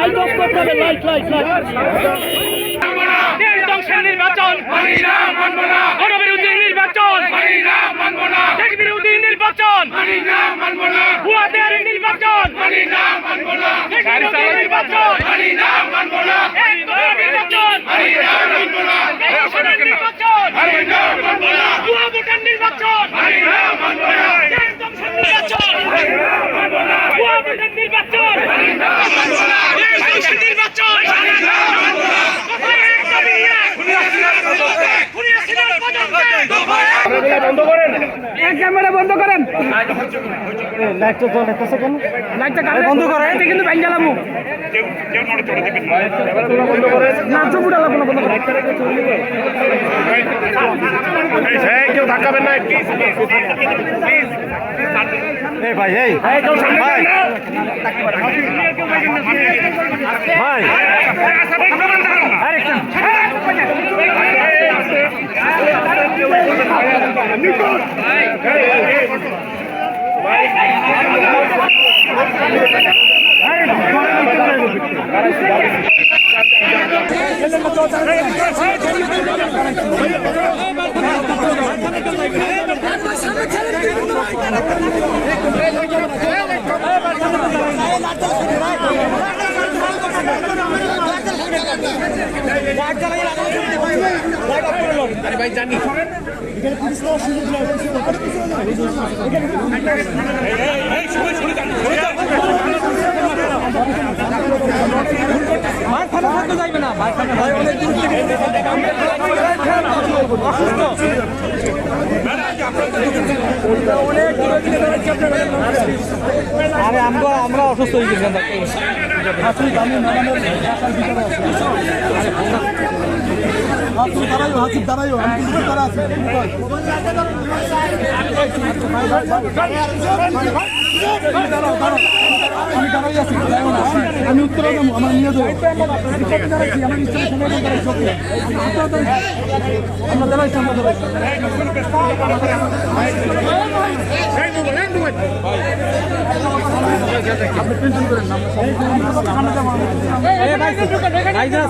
Light off করতে হবে light light light নির্বাচন গণবিরোধী নির্বাচন বিরোধী নির্বাচন ভুয়াদের নির্বাচন নির্বাচন নির্বাচন নির্বাচন পদক্ষেপ ক্যামেরা বন্ধ করেন। লাইটটা জ্বলতেছে কেন? লাইটটা কালে বন্ধ করে। এটা কিন্তু ব্যাংক জ্বালাবো না চুপ উঠালা বন্ধ করে। কেউ ধাক্কাবেন না প্লিজ প্লিজ এই ভাই এই। ভাই। ভাই। আরেকটা আরে আমরা আমরা খানা হয়ে যাইবে না মার খানা অনেক দূর থেকে হাসি দাঁড়াইও আমরা আমরা অসুস্থ হয়ে গেছিলাম আছে দাঁড়াও দাঁড়াও আমি দাঁড়াই আছি দাঁড়াও না আমি উত্তরে আমার নিয়ে দাঁড়াইছি আমরা দাঁড়াইছি আমরা দাঁড়াইছি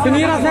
সিনিয়র আছে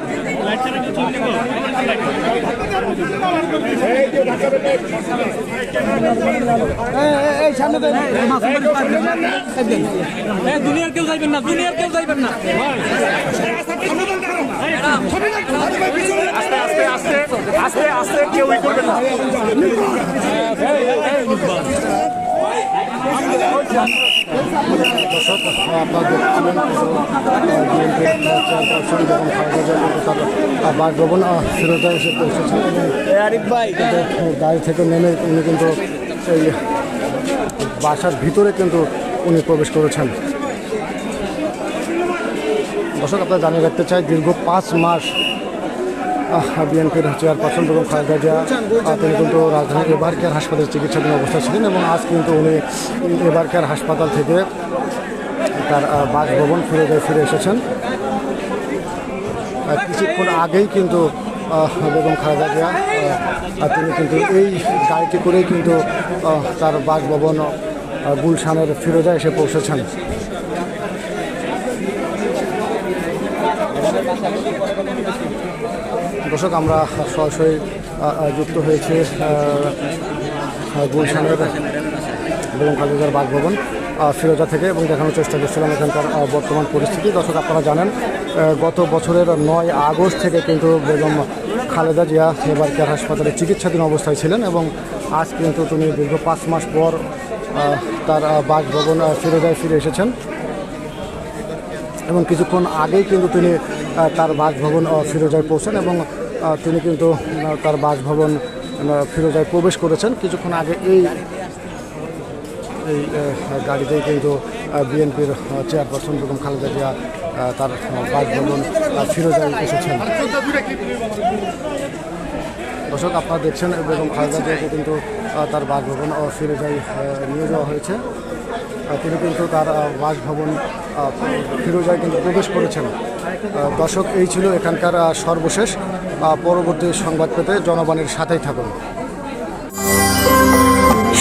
দুনিয়ার কেউ যাইবেন না দুনিয়ার কেউ যাইবেন না আস্তে আস্তে আস্তে আস্তে কেউ করবেন না দর্শক আপনারা দেখছিলেন গাড়ি থেকে নেমে উনি কিন্তু এই বাসার ভিতরে কিন্তু উনি প্রবেশ করেছেন। দর্শক, আপনারা জানিয়ে রাখতে চাই, দীর্ঘ পাঁচ মাস বিএনপির চেয়ারপারসন বেগম খালেদা জিয়া তিনি কিন্তু রাজধানীর এবার কেয়ার হাসপাতালে চিকিৎসাধীন অবস্থায় ছিলেন এবং আজ কিন্তু উনি এবার কেয়ার হাসপাতাল থেকে তার বাসভবন ফিরে ফিরে এসেছেন। কিছুক্ষণ আগেই কিন্তু বেগম খালেদা জিয়া তিনি কিন্তু এই গাড়িটি করেই কিন্তু তার বাসভবন গুলশানের ফিরোজা এসে পৌঁছেছেন। দর্শক, আমরা সরাসরি যুক্ত হয়েছে গুলশানের বেগম খালেদার বাসভবন ফিরোজা থেকে, এবং দেখানোর চেষ্টা করছিলাম এখানকার বর্তমান পরিস্থিতি। দর্শক, আপনারা জানেন গত বছরের নয় আগস্ট থেকে কিন্তু বেগম খালেদা জিয়া এবার কেয়ার হাসপাতালে চিকিৎসাধীন অবস্থায় ছিলেন, এবং আজ কিন্তু তিনি দীর্ঘ পাঁচ মাস পর তার বাসভবন ফিরোজায় ফিরে এসেছেন। এবং কিছুক্ষণ আগেই কিন্তু তিনি তার বাসভবন ফিরোজায় পৌঁছেন এবং তিনি কিন্তু তার বাসভবন ফিরোজায় প্রবেশ করেছেন। কিছুক্ষণ আগে এই এই গাড়িতেই কিন্তু বিএনপির চেয়ারপারসন বেগম খালেদা জিয়া তার বাসভবন ফিরোজায় এসেছেন। দর্শক, আপনারা দেখছেন, বেগম খালেদা জিয়াকে কিন্তু তার বাসভবন ফিরোজায় নিয়ে যাওয়া হয়েছে। তিনি কিন্তু তার বাসভবন ফিরোজায় কিন্তু প্রবেশ করেছেন। দর্শক, এই ছিল এখানকার সর্বশেষ পরবর্তী সংবাদ পেতে জনগণের সাথেই থাকুন।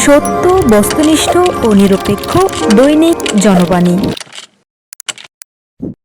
সত্য, বস্তুনিষ্ঠ ও নিরপেক্ষ দৈনিক জনবাণী।